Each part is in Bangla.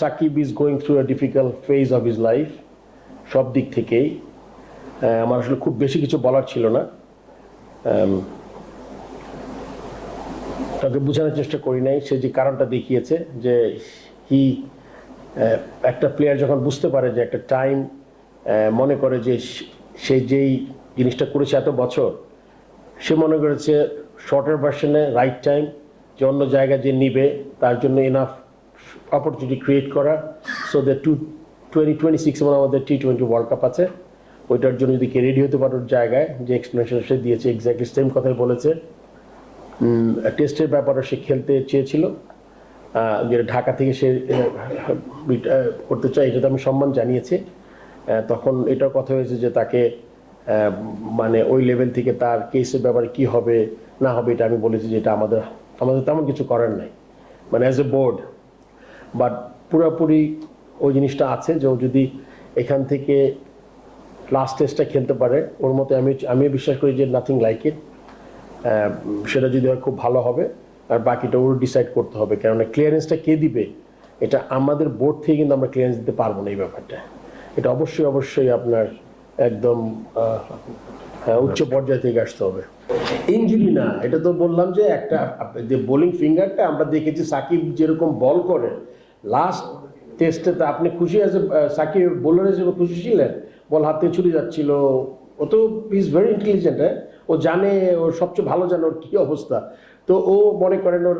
Shakib is going through a difficult phase of his life সব দিক থেকেই। আমার আসলে খুব বেশি কিছু বলার ছিল না। তাকে বোঝানোর চেষ্টা করি নাই। সে যে কারণটা দেখিয়েছে যে হি একটা প্লেয়ার যখন বুঝতে পারে যে একটা টাইম মনে করে যে সে- যেই জিনিসটা করেছে এত বছর, সে মনে করেছে শর্টার ভার্সনে রাইট টাইম যে অন্য জায়গায় যে নিবে, তার জন্য এনাফ অপরচুনিটি ক্রিয়েট করা। So the two twenty twenty six মানে আমাদের টি টোয়েন্টি ওয়ার্ল্ড কাপ আছে। ওইটার জন্য যদি রেডি হতে পারোর জায়গায় যে এক্সপ্লেনেশন সে দিয়েছে এক্স্যাক্টলি সেম কথাই বলেছে। টেস্টের ব্যাপারে সে খেলতে চেয়েছিল। আহ, যে ঢাকা থেকে সে করতে চায় এটা তো আমি সম্মান জানিয়েছি। তখন এটাও কথা হয়েছে যে তাকে মানে ওই লেভেল থেকে তার কেসের ব্যাপারে কি হবে না হবে এটা আমি বলেছি যে এটা আমাদের আমাদের তেমন কিছু করার নাই। মানে অ্যাজ এ বোর্ড বাট পুরোপুরি ওই জিনিসটা আছে যে ও যদি এখান থেকে লাস্ট টেস্টটা খেলতে পারে ওর মতে আমি আমি বিশ্বাস করি যে নাথিং লাইক ইট সেটা যদি হয় খুব ভালো হবে আর বাকিটা ওর ডিসাইড করতে হবে। কেননা ক্লিয়ারেন্সটা কে দিবে এটা আমাদের বোর্ড থেকে কিন্তু আমরা ক্লিয়ারেন্স দিতে পারব না এই ব্যাপারটা। এটা অবশ্যই অবশ্যই আপনার একদম হ্যাঁ, উচ্চ পর্যায় থেকে আসতে হবে। ইঞ্জুরি না এটা তো বললাম যে একটা যে বোলিং ফিঙ্গারটা আমরা দেখেছি সাকিব যেরকম বল করে লাস্ট টেস্টে তো আপনি খুশি আছে সাকিব বোলার হিসেবে খুশি ছিলেন? বল হাতে ছুটে যাচ্ছিল। ও তো ইজ ভেরি ইন্টেলিজেন্ট হ্যাঁ? ও জানে, ও সবচেয়ে ভালো জানে ওর কী অবস্থা। তো ও মনে করেন ওর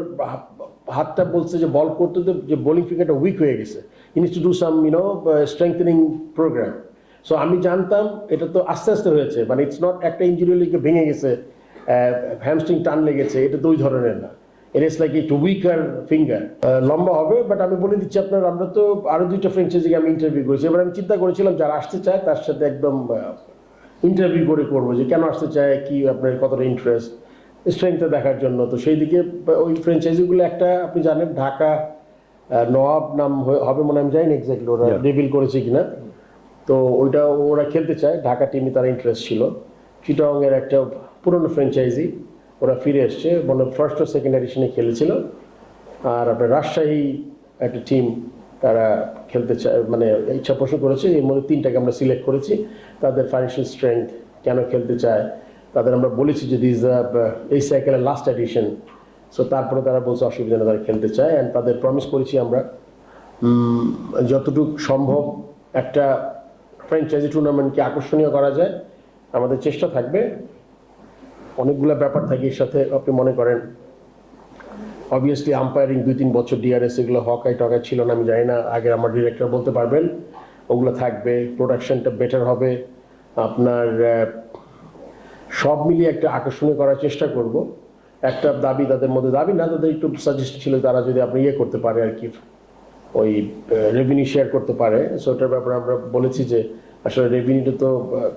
হাতটা বলছে যে বল করতে তো যে বোলিং ফিঙ্গারটা উইক হয়ে গেছে। He needs to do some you know strengthening program so আমি জানতাম এটা তো আস্তে আস্তে হয়েছে। মানে ইটস নট একটা ইঞ্জুরি লিগে ভেঙে গেছে হ্যামস্ট্রিং টান লেগেছে, এটা দুই ধরনের না। ইট ইস লাইক একটু উইকার ফিঙ্গার লম্বা হবে বাট আমি বলে দিচ্ছি আপনার আমরা তো আরও দুইটা ফ্রেঞ্চাইজিকে আমি ইন্টারভিউ করেছি। এবার আমি চিন্তা করেছিলাম যারা আসতে চায় তার সাথে একদম ইন্টারভিউ করে করব যে কেন আসতে চায় কি আপনার কতটা ইন্টারেস্ট স্ট্রেংথে দেখার জন্য। তো সেই দিকে ওই ফ্র্যাঞ্চাইজিগুলো একটা আপনি জানেন ঢাকা নওয়াব নাম হবে মনে আমি জানি না এক্স্যাক্টলি ওরা. রিভিল করেছে কিনা। তো ওইটা ওরা খেলতে চায় ঢাকা টিমে তার ইন্টারেস্ট ছিল। চিটংয়ের একটা পুরনো ফ্র্যাঞ্চাইজি ওরা ফিরে এসছে মানে ফার্স্ট ও সেকেন্ড এডিশনে খেলেছিল। আর আপনার রাজশাহী একটা টিম তারা খেলতে চায় মানে ইচ্ছা পোষণ করেছে এর মধ্যে তিনটাকে আমরা সিলেক্ট করেছি। তাদের ফাইন্যান্সিয়াল স্ট্রেংথ কেন খেলতে চায়, তাদের আমরা বলেছি যে দিস এই সাইকেলের লাস্ট এডিশন সো তারপরে তারা বলছে অসুবিধা তারা খেলতে চায়। অ্যান্ড তাদের প্রমিস করেছি আমরা যতটুকু সম্ভব একটা ফ্র্যাঞ্চাইজি টুর্নামেন্টকে আকর্ষণীয় করা যায়। আমাদের চেষ্টা থাকবে। অনেকগুলো ব্যাপার থাকে এর সাথে আপনি মনে করেন। অবভিয়াসলি আম্পায়ারিং দুই তিন বছর ডিআরএস এগুলো হকাই টকাই ছিল না, আমি জানি না আগে আমার ডিরেক্টর বলতে পারবেন। ওগুলো থাকবে প্রোডাকশনটা বেটার হবে। আপনার সব মিলিয়ে একটা আকর্ষণীয় করার চেষ্টা করব। একটা দাবি তাদের মধ্যে, দাবি না, তাদের একটু সাজেস্ট ছিল তারা যদি আপনি ইয়ে করতে পারে আর কি, ওই রেভিনিউ শেয়ার করতে পারে। সো ওটার ব্যাপারে আমরা বলেছি যে, আসলে রেভিনিউটা তো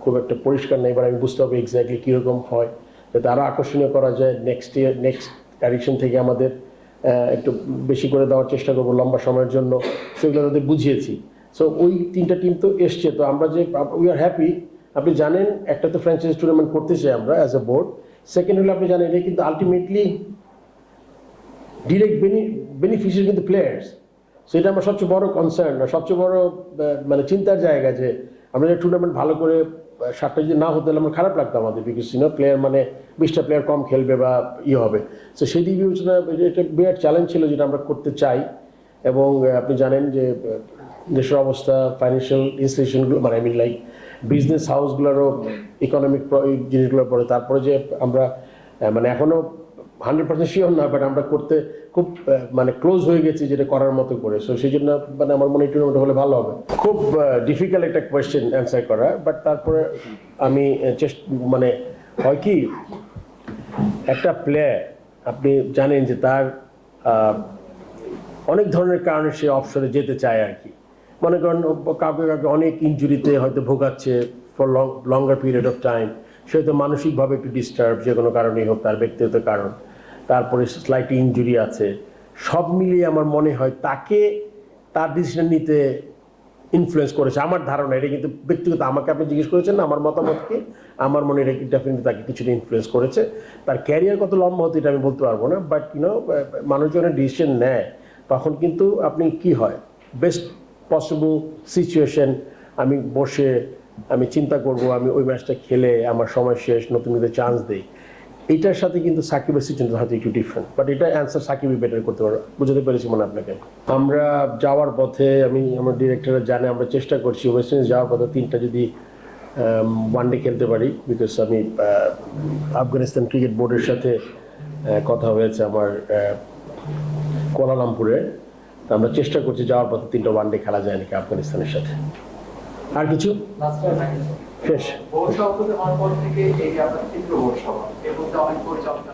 খুব একটা পরিষ্কার নেই, এবার আমি বুঝতে হবে এক্স্যাক্টলি কীরকম হয়। যাতে আরও আকর্ষণীয় করা যায়। নেক্সট ইয়ার নেক্সট অ্যাডিকশন থেকে আমাদের একটু বেশি করে দেওয়ার চেষ্টা করব লম্বা সময়ের জন্য। সেগুলো তাদের বুঝিয়েছি। সো ওই তিনটা টিম তো এসছে। তো আমরা যে উই আর হ্যাপি আপনি জানেন, একটা তো ফ্র্যাঞ্চাইজি টুর্নামেন্ট করতে চাই আমরা অ্যাজ এ বোর্ড সেকেন্ড হলে, আপনি জানেন এটা কিন্তু আলটিমেটলি ডিরেক্ট বেনিফিশিয়ারি কিন্তু প্লেয়ার্স সেটা আমার সবচেয়ে বড় কনসার্ন সবচেয়ে বড় মানে চিন্তার জায়গা যে, আমরা যে টুর্নামেন্ট ভালো করে সাতটা যদি না হতে হলে আমার খারাপ লাগতো আমাদের বিকজ ইউনো প্লেয়ার মানে বিশটা প্লেয়ার কম খেলবে বা ইয়ে হবে। তো সেই দিক বিবেচনা, এটা- এটা বিরাট চ্যালেঞ্জ ছিল যেটা আমরা করতে চাই। এবং আপনি জানেন যে দেশের অবস্থা ফাইন্যান্সিয়াল ইনস্টিটিউশনগুলো মানে আই মিন লাইক বিজনেস হাউসগুলোরও ইকোনমিক জিনিসগুলো পড়ে তারপরে যে আমরা মানে এখনও হান্ড্রেড পার্সেন্ট শিওর না বাট আমরা করতে খুব মানে ক্লোজ হয়ে গেছি যেটা করার মতো করে। সো সেই জন্য মানে আমার মনে টুর্নামেন্ট হলে ভালো হবে। খুব ডিফিকাল্ট একটা কোয়েশ্চেন অ্যান্সার করা বাট তারপরে আমি চেষ্টা মানে হয় কি, একটা প্লেয়ার আপনি জানেন যে তার অনেক ধরনের কারণে সে অপশনে যেতে চায় আর কি। মনে করেন কাউকে কাউকে অনেক ইনজুরিতে হয়তো ভোগাচ্ছে for long longer period of time সে হয়তো মানসিকভাবে একটু ডিস্টার্ব যে কোনো কারণেই হোক, তার ব্যক্তিগত কারণ। তারপরে স্লাইট ইনজুরি আছে। সব মিলিয়ে আমার মনে হয় তাকে তার ডিসিশন নিতে ইনফ্লুয়েন্স করেছে। আমার ধারণা, এটা কিন্তু ব্যক্তিগত, আমাকে আপনি জিজ্ঞেস করেছেন আমার মতামতকে। আমার মনে এটা ডেফিনেটলি তাকে কিছুটা ইনফ্লুয়েন্স করেছে। তার ক্যারিয়ার কত লম্বা হতো এটা আমি বলতে পারব না বাট ইউনো মানুষজনের ডিসিশন নেয়, তখন কিন্তু আপনি কি হয়? বেস্ট পসিবল সিচুয়েশন আমি বসে, আমি চিন্তা করব, আমি ওই ম্যাচটা খেলে আমার সময় শেষ নতুন নতুন চান্স দেই। এটার সাথে কিন্তু সাকিবের সিচুয়েশন হয়তো একটু ডিফারেন্ট বাট এটা অ্যান্সার সাকিবই বেটার করতে পারো বুঝতে পেরেছি মনে আপনাকে। আমরা যাওয়ার পথে, আমি আমার ডিরেক্টররা জানে, আমরা চেষ্টা করছি ওয়েস্ট ইন্ডিজ যাওয়ার পথে তিনটা যদি ওয়ান ডে খেলতে পারি বিকজ আমি আফগানিস্তান ক্রিকেট বোর্ডের সাথে কথা হয়েছে আমার কোয়ালালামপুরে। আমরা চেষ্টা করছি যাওয়ার পথে তিনটা ওয়ান ডে খেলা যায় নাকি আফগানিস্তানের সাথে। আর কিছু? শেষ। বোর্ড সভাপতি হওয়ার পর থেকে এই আপনার তীব্র বোর্ড সভা, এর মধ্যে অনেক পরিচালনা